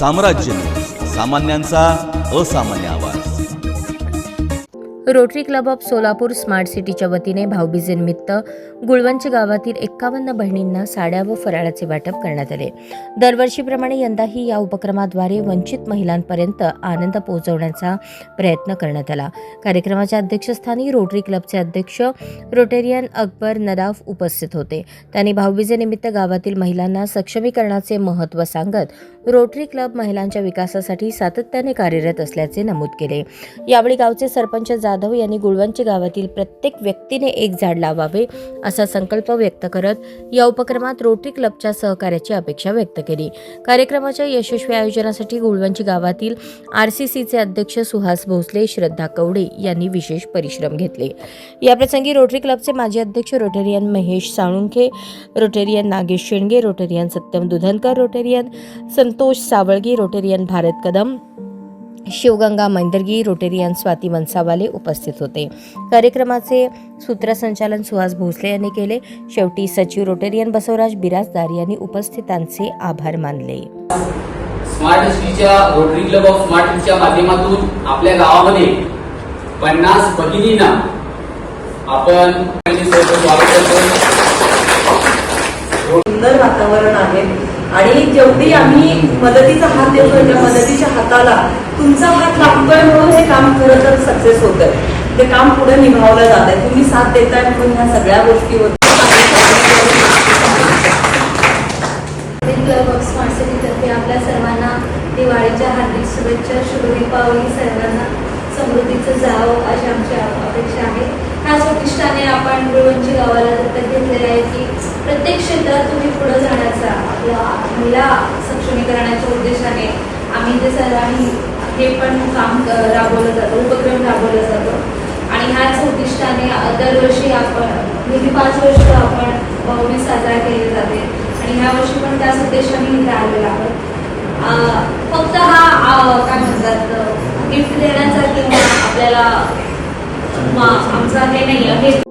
साम्राज्य. सामान्यांचा असामान्य आवाज. Rotary Club of Solapur smart सिटीच्या वतीने भाऊबीजेनिमित्त गुळवंच गावातील एक्कावन्न बहिणींना साड्या व फराळाचे वाटप करण्यात आले. दरवर्षीप्रमाणे यंदाही या उपक्रमाद्वारे वंचित महिलांपर्यंत आनंद पोहोचवण्याचा प्रयत्न करण्यात आला. कार्यक्रमाच्या अध्यक्षस्थानी रोटरी क्लबचे अध्यक्ष रोटेरियन अकबर नदाफ उपस्थित होते. त्यांनी भाऊबीजेनिमित्त गावातील महिलांना सक्षमीकरणाचे महत्त्व सांगत रोटरी क्लब महिलांच्या विकासासाठी सातत्याने कार्यरत असल्याचे नमूद केले. यावेळी गावचे सरपंच जाधव यांनी गुळवंची गावातील प्रत्येक व्यक्तीने एक झाड लावावे असा संकल्प व्यक्त करत या उपक्रमात रोटरी क्लबच्या सहकार्याची अपेक्षा व्यक्त केली. कार्यक्रमाच्या यशस्वी आयोजनासाठी गुळवंची गावातील आर सी सीचे अध्यक्ष सुहास भोसले श्रद्धा कवडे यांनी विशेष परिश्रम घेतले. याप्रसंगी रोटरी क्लबचे माजी अध्यक्ष Rotarian Mahesh Salunkhe Rotarian Nagesh Shendge Rotarian Satyam Dudhankar Rotarian Santosh Savalgi Rotarian Bharat Kadam Shivganga Maindargi Rotarian Swati Mansawale उपस्थित होते. कार्यक्रमाचे सूत्रसंचालन सुहास भोसले यांनी केले. शेवटी सचिव रोटेरियन बसवराज बिराजदार यांनी उपस्थितांचे आभार मानले. स्मार्ट सिटीच्या रोटरी क्लब ऑफ स्मार्ट सिटीच्या माध्यमातून आपल्या गावामध्ये पन्नास भगिनींना आपण सुंदर वातावरण आहे. आणि जेवढी आम्ही मदतीचा हात देतोय त्या मदतीच्या हाताला तुमचा हात लागतोय म्हणून हे काम खरं तर सक्सेस होत आहे ते काम पुढे निभावलं जात आहे तुम्ही साथ देताय म्हणून ह्या सगळ्या गोष्टी होत क्लब आपल्या सर्वांना दिवाळीच्या हार्दिक शुभेच्छा शुभ दीपावली सर्वांना समृद्धीचं जावं अशी आमची अपेक्षा आहे. ह्याच उद्दिष्टाने आपण गुळवंची गावाला दत्तक घेतलेलं आहे की प्रत्येक क्षेत्रात तुम्ही पुढे जाण्याचा आपल्या महिला सक्षमीकरणाच्या उद्देशाने आम्ही ते सर्वांनी हे पण काम राबवलं जातं उपक्रम राबवला जातो. आणि ह्याच उद्दिष्टाने दरवर्षी आपण गेली पाच वर्ष आपण भाऊबीज साजरा केले जाते. आणि ह्या वर्षी पण त्याच उद्देशाने इथे आलेलो आहोत. फक्त हा काय म्हणतात गिफ्ट देण्याचा किंवा आपल्याला म- आमचा हे नाही आहे